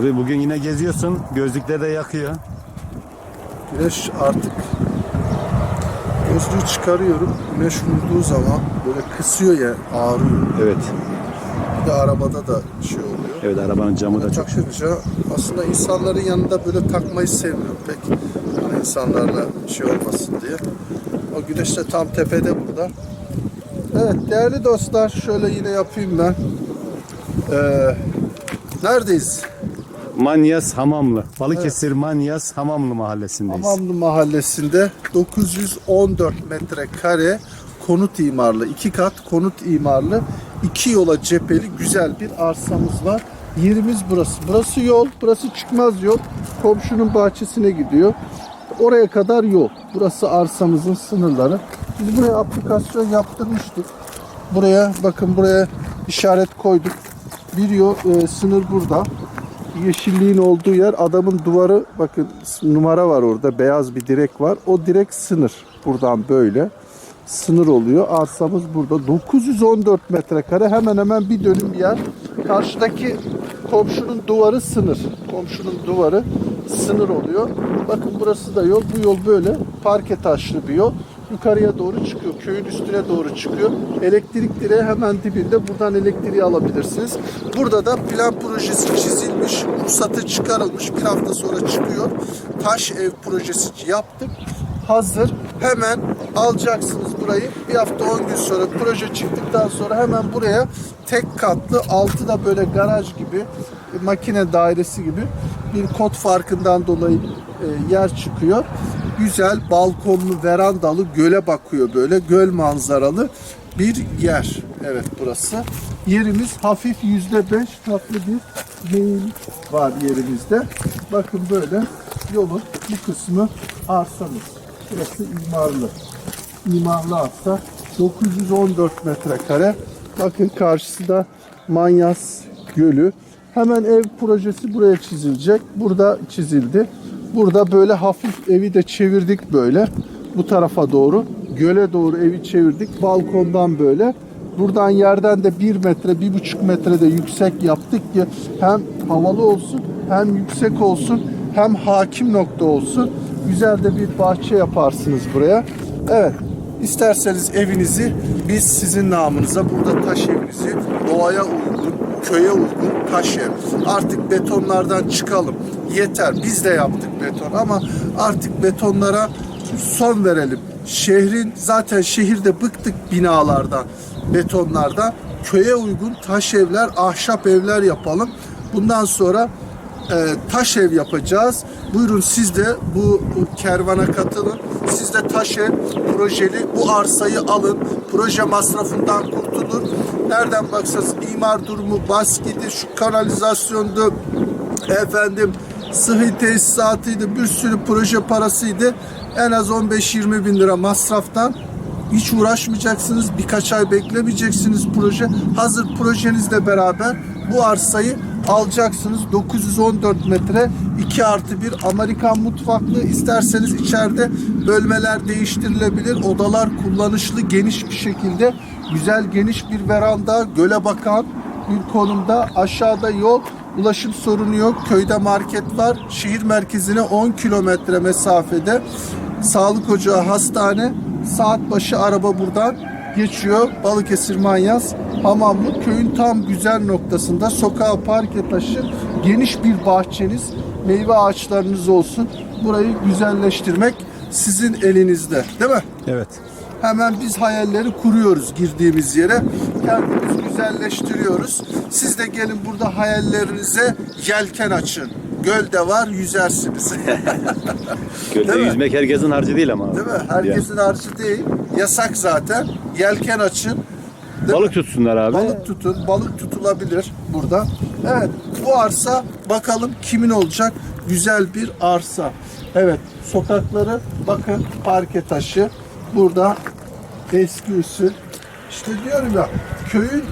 Abi bugün yine geziyorsun. Gözlükler de yakıyor. Güneş artık gözlüğü çıkarıyorum. Güneş vurduğu zaman böyle kısıyor ya ağrıyor. Evet. Bir de arabada da şey oluyor. Evet arabanın camı da çok. Takışınca aslında insanların yanında böyle takmayı sevmiyorum pek. Hani insanlarla şey olmasın diye. O güneş de tam tepede burada. Evet değerli dostlar şöyle yine yapayım ben. Ee, neredeyiz? Manyas Hamamlı. Balıkesir Manyas Hamamlı mahallesindeyiz. Hamamlı Mahallesi'nde 914 metrekare konut imarlı, iki kat konut imarlı, iki yola cepheli güzel bir arsamız var. Yerimiz burası. Burası yol, burası çıkmaz yol. Komşunun bahçesine gidiyor. Oraya kadar yol. Burası arsamızın sınırları. Biz buraya aplikasyon yaptırmıştık. Buraya bakın buraya işaret koyduk. Bir yol e, sınır burada yeşilliğin olduğu yer adamın duvarı bakın numara var orada beyaz bir direk var. O direk sınır. Buradan böyle sınır oluyor. Arsamız burada 914 metrekare hemen hemen bir dönüm yer. Karşıdaki komşunun duvarı sınır. Komşunun duvarı sınır oluyor. Bakın burası da yol. Bu yol böyle parke taşlı bir yol. Yukarıya doğru çıkıyor. Köyün üstüne doğru çıkıyor. Elektrik direği hemen dibinde. Buradan elektriği alabilirsiniz. Burada da plan projesi çizilmiş. Ruhsatı çıkarılmış. Bir hafta sonra çıkıyor. Taş ev projesi yaptık. Hazır. Hemen alacaksınız burayı. Bir hafta 10 gün sonra proje çıktıktan sonra hemen buraya tek katlı altı da böyle garaj gibi makine dairesi gibi bir kod farkından dolayı e, yer çıkıyor. Güzel balkonlu verandalı göle bakıyor böyle göl manzaralı bir yer. Evet burası. Yerimiz hafif yüzde beş tatlı bir meyil var yerimizde. Bakın böyle yolun bu kısmı arsamız. Burası imarlı. İmarlı arsa 914 metrekare. Bakın karşısında Manyas Gölü. Hemen ev projesi buraya çizilecek. Burada çizildi. Burada böyle hafif evi de çevirdik böyle. Bu tarafa doğru. Göle doğru evi çevirdik. Balkondan böyle. Buradan yerden de 1 metre, bir buçuk metre de yüksek yaptık ki hem havalı olsun, hem yüksek olsun, hem hakim nokta olsun. Güzel de bir bahçe yaparsınız buraya. Evet, isterseniz evinizi biz sizin namınıza burada taş evinizi doğaya uygun, köye uygun taş ev. Artık betonlardan çıkalım. Yeter. Biz de yaptık beton ama artık betonlara son verelim. Şehrin zaten şehirde bıktık binalardan, betonlardan. Köye uygun taş evler, ahşap evler yapalım. Bundan sonra taş ev yapacağız. Buyurun siz de bu, kervana katılın. Siz de taş ev projeli bu arsayı alın. Proje masrafından kurtulun. Nereden baksanız imar durumu, baskidi, şu kanalizasyondu, efendim sıhhi tesisatıydı, bir sürü proje parasıydı. En az 15-20 bin lira masraftan hiç uğraşmayacaksınız. Birkaç ay beklemeyeceksiniz proje. Hazır projenizle beraber bu arsayı alacaksınız. 914 metre 2 artı 1 Amerikan mutfaklı. İsterseniz içeride bölmeler değiştirilebilir. Odalar kullanışlı geniş bir şekilde. Güzel geniş bir veranda göle bakan bir konumda. Aşağıda yol Ulaşım sorunu yok. Köyde market var. Şehir merkezine 10 kilometre mesafede. Sağlık ocağı, hastane. Saat başı araba buradan geçiyor. Balıkesir Manyas Hamamlı köyün tam güzel noktasında sokağa parke taşı geniş bir bahçeniz, meyve ağaçlarınız olsun. Burayı güzelleştirmek sizin elinizde, değil mi? Evet. Hemen biz hayalleri kuruyoruz girdiğimiz yere. Kendimiz güzelleştiriyoruz. Siz de gelin burada hayallerinize yelken açın. Göl de var, yüzersiniz. Gölde Değil mi? yüzmek herkesin harcı değil ama. Değil mi? Herkesin harcı değil. Yasak zaten. Yelken açın. Yani. Balık tutsunlar abi. Balık tutun. Balık tutulabilir burada. Evet. Bu arsa bakalım kimin olacak? Güzel bir arsa. Evet. Sokakları bakın parke taşı. Burada eski usul. İşte diyorum ya köyün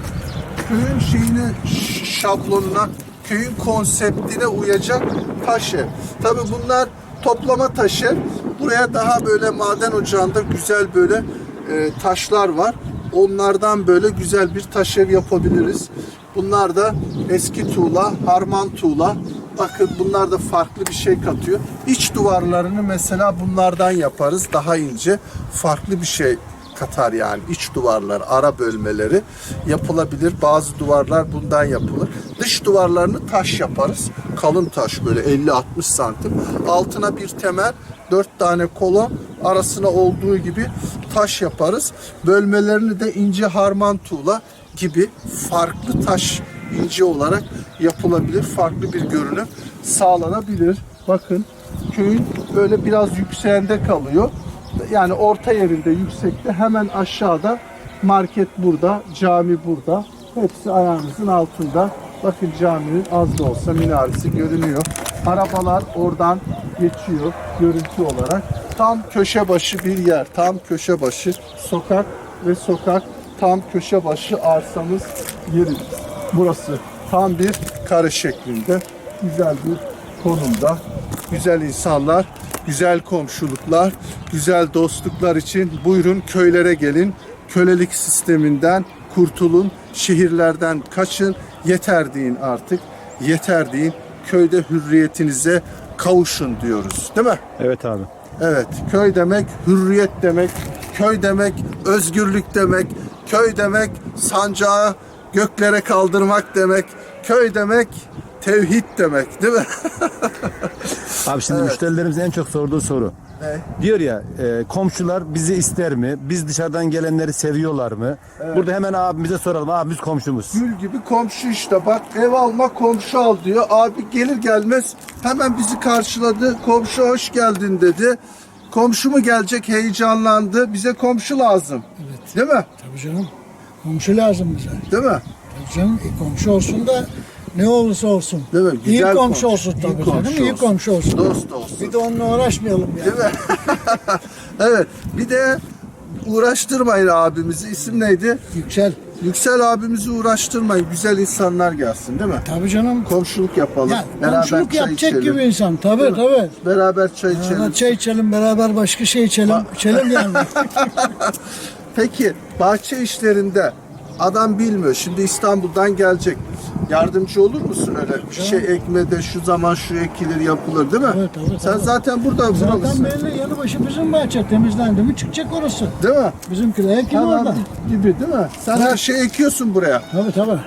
köyün şeyine ş- şablonuna köyün konseptine uyacak taş ev. Tabi bunlar toplama taşı. Buraya daha böyle maden ocağında güzel böyle e, taşlar var. Onlardan böyle güzel bir taş ev yapabiliriz. Bunlar da eski tuğla, harman tuğla. Bakın bunlar da farklı bir şey katıyor. İç duvarlarını mesela bunlardan yaparız. Daha ince, farklı bir şey katar yani iç duvarlar, ara bölmeleri yapılabilir. Bazı duvarlar bundan yapılır. Dış duvarlarını taş yaparız. Kalın taş böyle 50-60 santim. Altına bir temel, 4 tane kolon arasına olduğu gibi taş yaparız. Bölmelerini de ince harman tuğla gibi farklı taş ince olarak yapılabilir. Farklı bir görünüm sağlanabilir. Bakın köyün böyle biraz yükseğinde kalıyor. Yani orta yerinde yüksekte hemen aşağıda market burada, cami burada. Hepsi ayağınızın altında. Bakın caminin az da olsa minaresi görünüyor. Arabalar oradan geçiyor görüntü olarak. Tam köşe başı bir yer. Tam köşe başı sokak ve sokak tam köşe başı arsamız yeri. Burası tam bir kare şeklinde güzel bir konumda. Güzel insanlar, güzel komşuluklar, güzel dostluklar için buyurun köylere gelin. Kölelik sisteminden kurtulun, şehirlerden kaçın. Yeter deyin artık. Yeter deyin. Köyde hürriyetinize kavuşun diyoruz. Değil mi? Evet abi. Evet, köy demek hürriyet demek, köy demek özgürlük demek, köy demek sancağı göklere kaldırmak demek, köy demek tevhid demek, değil mi? Abi şimdi müşterilerimizin en çok sorduğu soru. Ne? Diyor ya e, komşular bizi ister mi? Biz dışarıdan gelenleri seviyorlar mı? Burada hemen abimize soralım. Abimiz komşumuz. Gül gibi komşu işte bak ev alma komşu al diyor. Abi gelir gelmez hemen bizi karşıladı. Komşu hoş geldin dedi. Komşu mu gelecek heyecanlandı. Bize komşu lazım. Evet. Değil mi? Tabii canım. Komşu lazım bize. Değil mi? Tabii canım. E, komşu olsun da ne olursa olsun. Değil mi? İyi Güzel komşu, komşu. olsun İyi tabii komşu canım. İyi olsun. komşu olsun. Dost olsun. Bir de onunla uğraşmayalım yani. Değil mi? evet. Bir de uğraştırmayın abimizi. İsim neydi? Yüksel. Yüksel abimizi uğraştırmayın. Güzel insanlar gelsin değil mi? Tabii canım. Komşuluk yapalım. Ya, Beraber komşuluk çay yapacak içelim. gibi insan. Tabii Değil mi? tabii. Beraber çay içelim. Beraber çay içelim, beraber başka şey içelim. içelim yani. Peki bahçe işlerinde adam bilmiyor. Şimdi İstanbul'dan gelecek. Yardımcı olur musun öyle? Bir şey ekmede şu zaman şu ekilir yapılır değil mi? Evet, tabii, Sen tabii. zaten burada Zaten buralısın. belli yanı başı bizim bahçe temizlendi mi çıkacak orası. Değil mi? Bizimkiler ekin Hemen orada. gibi değil mi? Sen her şeyi ekiyorsun buraya. Tabii tabii.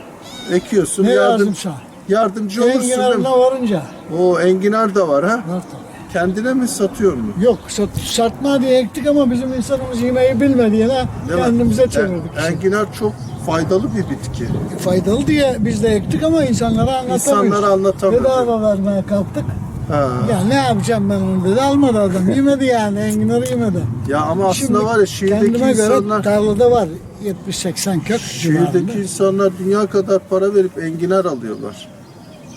Ekiyorsun. Ne yardım, lazımsa. yardımcı olursun değil mi? Enginarına varınca. O enginar da var ha. Var tabii. Kendine mi satıyor mu? Yok sat, satma diye ektik ama bizim insanımız yemeği bilmediğine Değil mi? kendimize En- çevirdik. Enginar çok faydalı bir bitki. Faydalı diye biz de ektik ama insanlara anlatamıyoruz. İnsanlara anlatamıyoruz. Bedava vermeye kalktık. Ha. Ya ne yapacağım ben onu dedi. Almadı adam. Yemedi yani. Enginarı yemedi. Ya ama aslında Şimdi var ya şehirdeki göre insanlar tarlada var. 70-80 kök şehirdeki civarında. insanlar dünya kadar para verip enginar alıyorlar.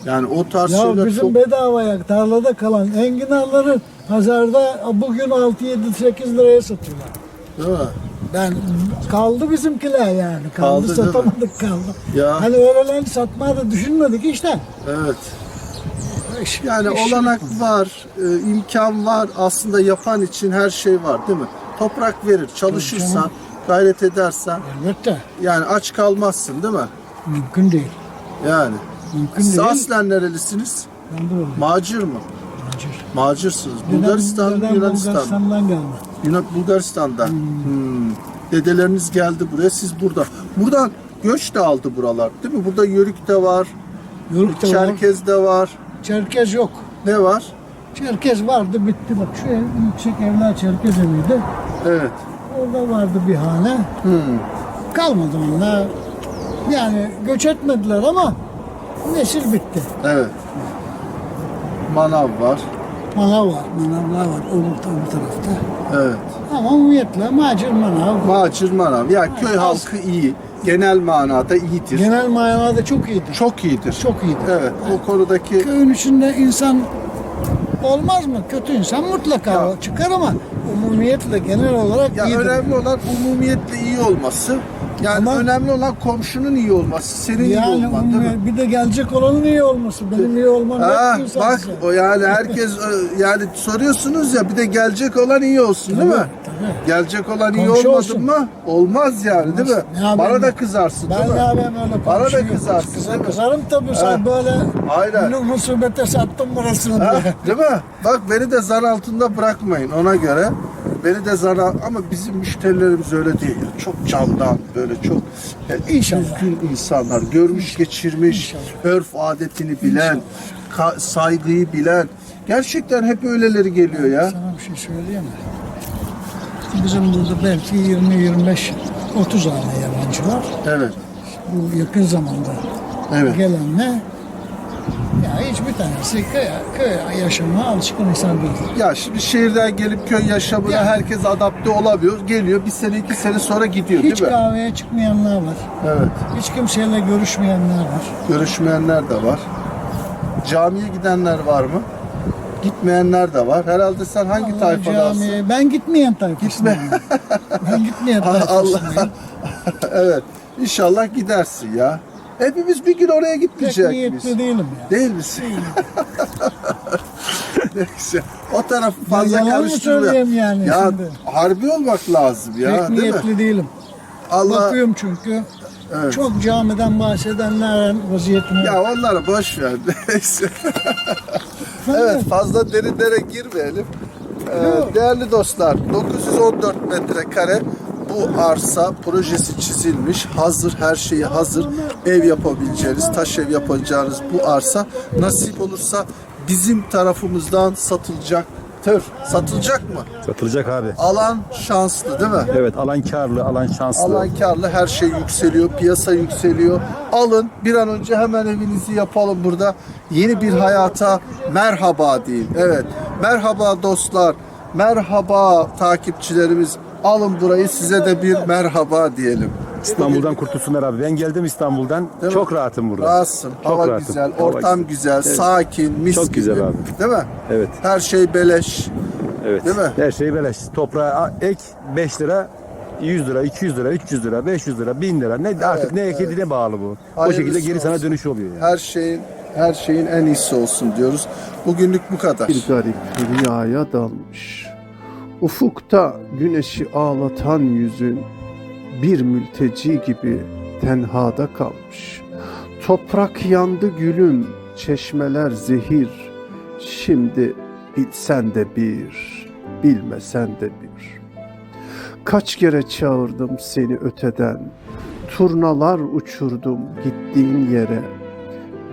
Yani o tarz Ya şeyler bizim çok bedavaya tarlada kalan enginarları pazarda bugün 6-7-8 liraya satıyorlar. değil mi? Ben kaldı bizimkiler yani. Kaldı, Kaldı değil mi? satamadık kaldı. Ya. Hani öğrelen satmayı da düşünmedik işte. Evet. Yani iş- olanak var, e, imkan var. Aslında yapan için her şey var değil mi? Toprak verir, çalışırsan, gayret edersen Elbette. yani aç kalmazsın değil mi? Mümkün değil. Yani. Mümkün Siz değil. aslen nerelisiniz? Ben de öyle. Macir mı? Macir. Macirsınız. Dedem- Bulgaristan, Yunanistan. Bulgaristan'dan gelme. Yunan Bulgaristan'dan. Hmm. Dedeleriniz geldi buraya, siz burada. Buradan göç de aldı buralar, değil mi? Burada Yörük de var, Yörük de var. Çerkez de var. Çerkez yok. Ne var? Çerkez vardı bitti bak şu ev, yüksek evler Çerkez eviydi. Evet. Orada vardı bir hane. Hmm. Kalmadı onlar. Yani göç etmediler ama nesil bitti. Evet. Manav var. Manav var, manavlar var öbür, öbür tarafta. Evet. Ama umuyetle macir manav. Macir manav. Ya köy Az. halkı iyi. Genel manada iyidir. Genel manada çok iyidir. Çok iyidir. Çok iyidir. Evet. O konudaki Köyün içinde insan olmaz mı? Kötü insan mutlaka Ya. çıkar ama umumiyetle genel olarak Ya iyidir. önemli olan umumiyetle iyi olması. Yani Ama- önemli olan komşunun iyi olması, senin iyi Yani olman değil mi? bir de gelecek olanın iyi olması. Benim iyi olmam Ha, yetmiyorsa bak size. o yani herkes ö, yani soruyorsunuz ya bir de gelecek olan iyi olsun değil mi? Tabii. Gelecek olan iyi Komşu olmadı olsun. mı? Olmaz yani değil mi? Ne yapayım Bana da ben? kızarsın değil Ben mi? ne yapayım öyle Bana da konuşuyorum. kızarsın, Kızar- değil mi? Kızarım tabii sen böyle Aynen. bunu musibete sattın burasını Ha, diye. değil mi? Bak beni de zan altında bırakmayın ona göre. Beni de zan al- ama bizim müşterilerimiz öyle değil. Çok candan böyle çok yani İnşallah. düzgün insanlar. Görmüş geçirmiş, örf adetini bilen, ka- saygıyı bilen. Gerçekten hep öyleleri geliyor ya. Sana bir şey söyleyeyim mi? Bizim burada belki 20-25 30 aile yabancılar. Evet. Bu yakın zamanda Evet. gelenle hiçbir tanesi köy, köy yaşamına alışkın insan değil. Ya şimdi şehirden gelip köy yaşamına Ya. herkes adapte olamıyor. Geliyor bir sene iki sene sonra gidiyor Hiç değil mi? kahveye çıkmayanlar var. Evet. Hiç kimseyle görüşmeyenler var. Görüşmeyenler de var. Camiye gidenler var mı? Gitmeyenler de var. Herhalde sen hangi Allah tayfadansın? camiye- Ben gitmeyen tayfasındayım. ben gitmeyen Allah. tayfasındayım. evet. İnşallah gidersin ya. Hepimiz bir gün oraya Pek gitmeyecek niyetli miyiz? değilim ya. Değil misin? Neyse. O tarafı fazla yalan mı karıştırma. söyleyeyim yani ya şimdi? harbi olmak lazım ya, Pek değil niyetli mi? değilim. Allah Bakıyorum çünkü Evet. çok camiden bahsedenlerin vaziyetine. ya onları boş ver. Neyse. Evet fazla derinlere girmeyelim. Ee, değerli dostlar 914 metrekare bu arsa projesi çizilmiş. Hazır her şeyi hazır. Ev yapabileceğiniz, taş ev yapacağınız bu arsa nasip olursa bizim tarafımızdan satılacaktır. Satılacak mı? Satılacak abi. Alan şanslı değil mi? Evet alan karlı, alan şanslı. Alan karlı her şey yükseliyor, piyasa yükseliyor. Alın bir an önce hemen evinizi yapalım burada. Yeni bir hayata merhaba deyin. Evet, merhaba dostlar, merhaba takipçilerimiz. Alın burayı size de bir merhaba diyelim. İstanbul'dan kurtulsunlar abi. Ben geldim İstanbul'dan. Değil mi? Çok rahatım burada. Rahatsın, Çok hava rahatım. güzel, Hava ortam güzel, sakin, mis Çok güzel gibi. abi. Değil mi? Evet. Her şey beleş. Evet. Değil mi? Her şey beleş. Toprağa ek 5 lira 100 lira, 200 lira, 300 lira, 500 lira, 1000 lira. Ne artık ne ekediğine bağlı bu. o Hayırlısı şekilde geri sana olsun. dönüş oluyor yani. Her şeyin her şeyin en iyisi olsun diyoruz. Bugünlük bu kadar. Bir garip rüyaya dalmış. Ufukta güneşi ağlatan yüzün bir mülteci gibi tenhada kalmış. Toprak yandı gülüm, çeşmeler zehir. Şimdi bilsen de bir, bilmesen de bir. Kaç kere çağırdım seni öteden, turnalar uçurdum gittiğin yere.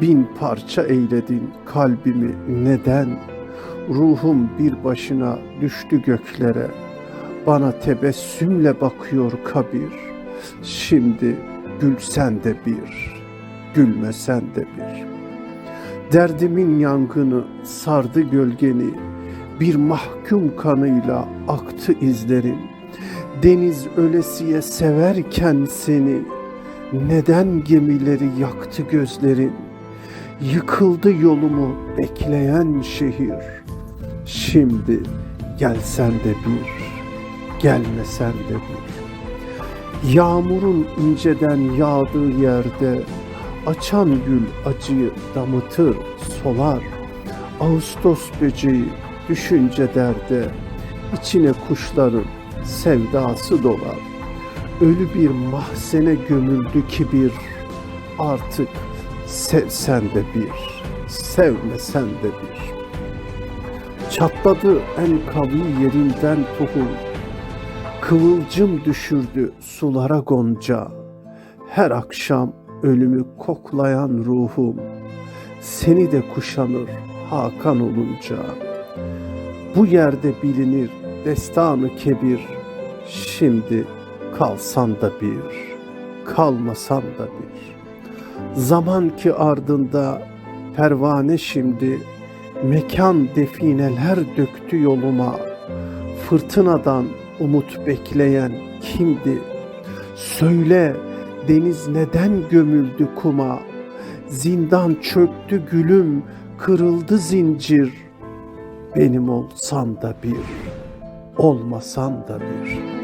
Bin parça eyledin kalbimi neden? Ruhum bir başına düştü göklere. Bana tebessümle bakıyor kabir. Şimdi gülsen de bir, gülmesen de bir. Derdimin yangını sardı gölgeni. Bir mahkum kanıyla aktı izlerin. Deniz ölesiye severken seni. Neden gemileri yaktı gözlerin? Yıkıldı yolumu bekleyen şehir. Şimdi gelsen de bir, gelmesen de bir. Yağmurun inceden yağdığı yerde açan gül acıyı damıtır, solar. Ağustos böceği düşünce derde, içine kuşların sevdası dolar. Ölü bir mahzene gömüldü kibir, artık sevsen de bir, sevmesen de bir. Çatladı en kavi yerinden tohum, kıvılcım düşürdü sulara gonca. Her akşam ölümü koklayan ruhum, seni de kuşanır Hakan olunca. Bu yerde bilinir destanı kebir, şimdi kalsan da bir, kalmasan da bir. Zaman ki ardında pervane şimdi mekan defineler döktü yoluma. Fırtınadan umut bekleyen kimdi? Söyle deniz neden gömüldü kuma? Zindan çöktü gülüm, kırıldı zincir. Benim olsan da bir, olmasan da bir.